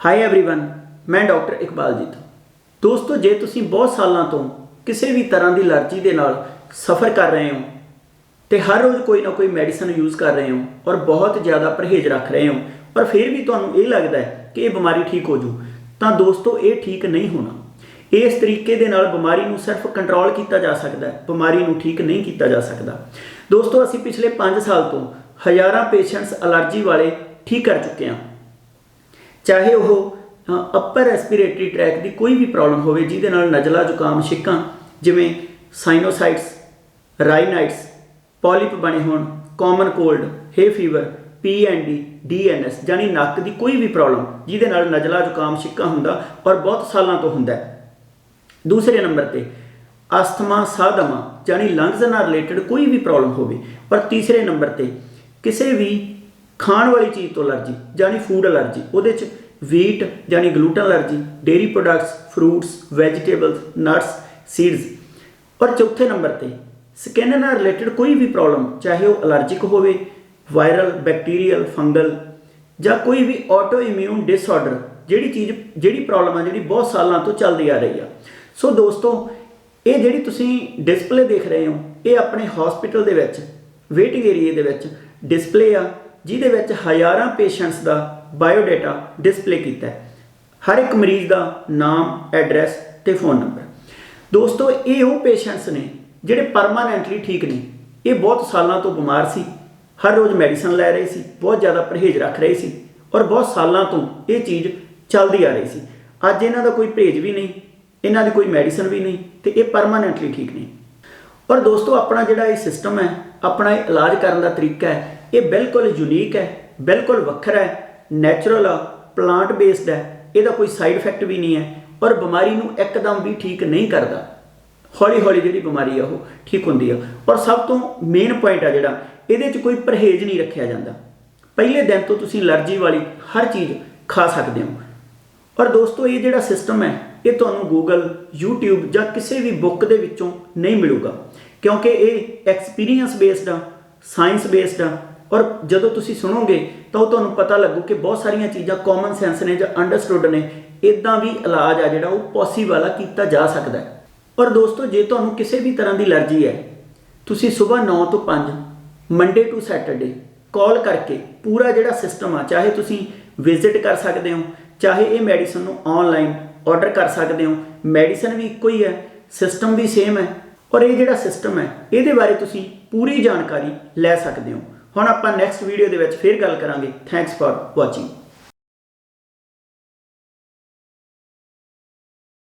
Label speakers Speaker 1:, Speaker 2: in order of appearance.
Speaker 1: High everyone ਮੈਂ doctor Iqbaljit ਦੋਸਤੋ ਜੇ ਤੁਸੀਂ ਬਹੁਤ ਸਾਲਾਂ ਤੋਂ ਕਿਸੇ ਵੀ ਤਰ੍ਹਾਂ ਦੀ ਅਲਰਜੀ ਦੇ ਨਾਲ ਸਫਰ ਕਰ ਰਹੇ ਹੋ ਤੇ ਹਰ ਰੋਜ਼ ਕੋਈ ਨਾ ਕੋਈ ਮੈਡੀਸਨ ਯੂਜ਼ ਕਰ ਰਹੇ ਹੋ ਔਰ ਬਹੁਤ ਜ਼ਿਆਦਾ ਪਰਹੇਜ਼ ਰੱਖ ਰਹੇ ਹੋ ਪਰ ਫਿਰ ਵੀ ਤੁਹਾਨੂੰ ਇਹ ਲੱਗਦਾ ਹੈ ਕਿ ਇਹ ਬਿਮਾਰੀ ਠੀਕ ਹੋ ਜੂ ਤਾਂ ਦੋਸਤੋ ਇਹ ਠੀਕ ਨਹੀਂ ਹੋਣਾ ਇਸ ਤਰੀਕੇ ਦੇ ਨਾਲ ਬਿਮਾਰੀ ਨੂੰ ਸਿਰਫ ਕੰਟਰੋਲ ਕੀਤਾ ਜਾ ਸਕਦਾ ਹੈ ਬਿਮਾਰੀ ਨੂੰ ਠੀਕ ਨਹੀਂ ਕੀਤਾ ਜਾ ਸਕਦਾ ਦੋਸਤੋ ਅਸੀਂ ਪਿਛਲੇ 5 ਸਾਲ ਤੋਂ ਹਜ਼ਾਰਾਂ ਪੇਸ਼ੈਂਟਸ ਅਲਰਜੀ ਵਾਲੇ ਠੀਕ ਕਰ ਚੁੱਕੇ ਹਾਂ ਚਾਹੇ ਉਹ ਅੱਪਰ ਰੈਸਪੀਰੇਟਰੀ ਟਰੈਕ ਦੀ ਕੋਈ ਵੀ ਪ੍ਰੋਬਲਮ ਹੋਵੇ, ਜਿਹਦੇ ਨਾਲ ਨਜ਼ਲਾ ਜ਼ੁਕਾਮ, ਛਿੱਕਾਂ, ਜਿਵੇਂ ਸਾਈਨੋਸਾਈਟਸ ਰਾਈਨਾਈਟਸ ਪੋਲਿਪ ਬਣੇ ਹੋਣ common cold hay fever PND DNS ਜਾਨੀ ਨੱਕ ਦੀ ਕੋਈ ਵੀ ਪ੍ਰੋਬਲਮ ਜਿਹਦੇ ਨਾਲ ਨਜ਼ਲਾ ਜ਼ੁਕਾਮ, ਛਿੱਕਾ ਹੁੰਦਾ ਔਰ ਬਹੁਤ ਸਾਲਾਂ ਤੋਂ ਹੁੰਦਾ ਹੈ। ਦੂਸਰੇ ਨੰਬਰ ਤੇ, ਅਸਥਮਾ ਸਾਧਮਾ ਜਾਨੀ ਲੰਗਸ ਨਾਲ ਰਿਲੇਟਡ ਕੋਈ ਵੀ ਪ੍ਰੋਬਲਮ ਹੋਵੇ, ਪਰ ਤੀਸਰੇ ਨੰਬਰ ਤੇ, ਕਿਸੇ ਵੀ ਖਾਣ ਵਾਲੀ ਚੀਜ਼ ਤੋਂ ਅਲਰਜੀ ਜਾਨੀ ਫੂਡ ਅਲਰਜੀ, ਉਹਦੇ ਚ ਵੀਟ ਜਾਨੀ gluten allergy dairy products fruits vegetables nuts seeds ਔਰ ਚੌਥੇ ਨੰਬਰ ਤੇ ਸਕਿਨ ਨਾਲ ਰਿਲੇਟਡ ਕੋਈ ਵੀ ਪ੍ਰੋਬਲਮ ਚਾਹੇ ਉਹ ਅਲਰਜਿਕ ਹੋਵੇ ਵਾਇਰਲ ਬੈਕਟੀਰੀਅਲ ਫੰਗਲ ਜਾਂ ਕੋਈ ਵੀ ਆਟੋ ਇਮਿਊਨ ਡਿਸਆਰਡਰ ਜਿਹੜੀ ਚੀਜ਼, ਜਿਹੜੀ ਪ੍ਰੋਬਲਮ ਆ, ਜਿਹੜੀ ਬਹੁਤ ਸਾਲਾਂ ਤੋਂ ਚੱਲਦੀ ਆ ਰਹੀ ਆ। ਸੋ ਦੋਸਤੋ, ਇਹ ਜਿਹੜੀ ਤੁਸੀਂ ਡਿਸਪਲੇ ਦੇਖ ਰਹੇ ਹੋ, ਇਹ ਆਪਣੇ ਹਸਪੀਟਲ ਦੇ ਵਿੱਚ ਵੇਟਿੰਗ ਏਰੀਆ ਦੇ ਵਿੱਚ ਡਿਸਪਲੇ ਆ, ਜਿਹਦੇ ਵਿੱਚ ਹਜ਼ਾਰਾਂ ਪੇਸ਼ੈਂਟਸ ਦਾ ਬਾਇਓਡਾਟਾ ਡਿਸਪਲੇ ਕੀਤਾ ਹੈ। ਹਰ ਇੱਕ ਮਰੀਜ਼ ਦਾ ਨਾਮ, ਐਡਰੈਸ ਤੇ ਫੋਨ ਨੰਬਰ। ਦੋਸਤੋ, ਇਹ ਉਹ ਪੇਸ਼ੈਂਟਸ ਨੇ ਜਿਹੜੇ ਪਰਮਾਨੈਂਟਲੀ ਠੀਕ ਨੇ। ਇਹ ਬਹੁਤ ਸਾਲਾਂ ਤੋਂ ਬਿਮਾਰ ਸੀ। ਹਰ ਰੋਜ਼ ਮੈਡੀਸਨ ਲੈ ਰਹੇ ਸੀ। ਬਹੁਤ ਜ਼ਿਆਦਾ ਪਰਹੇਜ਼ ਰੱਖ ਰਹੇ ਸੀ। ਔਰ ਬਹੁਤ ਸਾਲਾਂ ਤੋਂ ਇਹ ਚੀਜ਼ ਚੱਲਦੀ ਆ ਰਹੀ ਸੀ। ਅੱਜ ਇਹਨਾਂ ਦਾ ਕੋਈ ਪਰਹੇਜ਼ ਵੀ ਨਹੀਂ, ਇਹਨਾਂ ਦੀ ਕੋਈ ਮੈਡੀਸਨ ਵੀ ਨਹੀਂ ਤੇ ਇਹ ਪਰਮਾਨੈਂਟਲੀ ਠੀਕ ਨਹੀਂ ਔਰ ਦੋਸਤੋ, ਆਪਣਾ ਜਿਹੜਾ ਇਹ ਸਿਸਟਮ ਹੈ, ਆਪਣਾ ਇਹ ਇਲਾਜ ਕਰਨ ਦਾ ਤਰੀਕਾ ਹੈ, ਇਹ ਬਿਲਕੁਲ ਯੂਨੀਕ ਹੈ, ਬਿਲਕੁਲ ਵੱਖਰਾ ਹੈ। ਨੈਚੁਰਲ ਆ ਪਲਾਂਟ ਬੇਸਡ ਹੈ ਇਹਦਾ ਕੋਈ ਸਾਈਡ ਇਫੈਕਟ ਵੀ ਨਹੀਂ ਹੈ ਔਰ ਬਿਮਾਰੀ ਨੂੰ ਇੱਕਦਮ ਵੀ ਠੀਕ ਨਹੀਂ ਕਰਦਾ। ਹੌਲੀ ਹੌਲੀ ਜਿਹੜੀ ਬਿਮਾਰੀ ਆ ਉਹ ਠੀਕ ਹੁੰਦੀ ਆ। ਔਰ ਸਭ ਤੋਂ ਮੇਨ ਪੁਆਇੰਟ ਆ ਜਿਹੜਾ, ਇਹਦੇ 'ਚ ਕੋਈ ਪਰਹੇਜ਼ ਨਹੀਂ ਰੱਖਿਆ ਜਾਂਦਾ। ਪਹਿਲੇ ਦਿਨ ਤੋਂ ਤੁਸੀਂ ਅਲਰਜੀ ਵਾਲੀ ਹਰ ਚੀਜ਼ ਖਾ ਸਕਦੇ ਹੋ। ਔਰ ਦੋਸਤੋ, ਇਹ ਜਿਹੜਾ ਸਿਸਟਮ ਹੈ, ਇਹ ਤੁਹਾਨੂੰ Google, YouTube ਜਾਂ ਕਿਸੇ ਵੀ ਬੁੱਕ ਦੇ ਵਿੱਚੋਂ ਨਹੀਂ ਮਿਲੂਗਾ। ਕਿਉਂਕਿ ਇਹ ਐਕਸਪੀਰੀਅੰਸ ਬੇਸਡ ਆ ਸਾਇੰਸ ਬੇਸਡ ਆ ਔਰ ਜਦੋਂ ਤੁਸੀਂ ਸੁਣੋਗੇ ਤਾਂ ਉਹ ਤੁਹਾਨੂੰ ਪਤਾ ਲੱਗੂ ਕਿ ਬਹੁਤ ਸਾਰੀਆਂ ਚੀਜ਼ਾਂ ਕਾਮਨ ਸੈਂਸ ਨੇ ਜਾਂ ਅੰਡਰਸਟੂਡ ਨੇ ਇਦਾਂ ਵੀ ਇਲਾਜ ਆ ਜਿਹੜਾ ਉਹ ਪੋਸੀਬਲ ਆ ਕੀਤਾ ਜਾ ਸਕਦਾ ਹੈ। ਔਰ ਦੋਸਤੋ, ਜੇ ਤੁਹਾਨੂੰ ਕਿਸੇ ਵੀ ਤਰ੍ਹਾਂ ਦੀ ਅਲਰਜੀ ਹੈ, ਤੁਸੀਂ ਸਵੇਰ 9 ਤੋਂ 5 ਮੰਡੇ ਟੂ ਸੈਟਰਡੇ ਕਾਲ ਕਰਕੇ ਪੂਰਾ ਜਿਹੜਾ ਸਿਸਟਮ ਆ, ਚਾਹੇ ਤੁਸੀਂ ਵਿਜ਼ਿਟ ਕਰ ਸਕਦੇ ਹੋ, ਚਾਹੇ ਇਹ ਮੈਡੀਸਨ ਨੂੰ ਆਨਲਾਈਨ ਆਰਡਰ ਕਰ ਸਕਦੇ ਹੋ ਮੈਡੀਸਨ ਵੀ ਇੱਕੋ ਹੀ ਹੈ ਸਿਸਟਮ ਵੀ ਸੇਮ ਹੈ, ਔਰ ਇਹ ਜਿਹੜਾ ਸਿਸਟਮ ਹੈ, ਇਹਦੇ ਬਾਰੇ ਤੁਸੀਂ ਪੂਰੀ ਜਾਣਕਾਰੀ ਲੈ ਸਕਦੇ ਹੋ। ਹੁਣ ਆਪਾਂ ਨੈਕਸਟ ਵੀਡੀਓ ਦੇ ਵਿੱਚ ਫੇਰ ਗੱਲ ਕਰਾਂਗੇ। Thanks for watching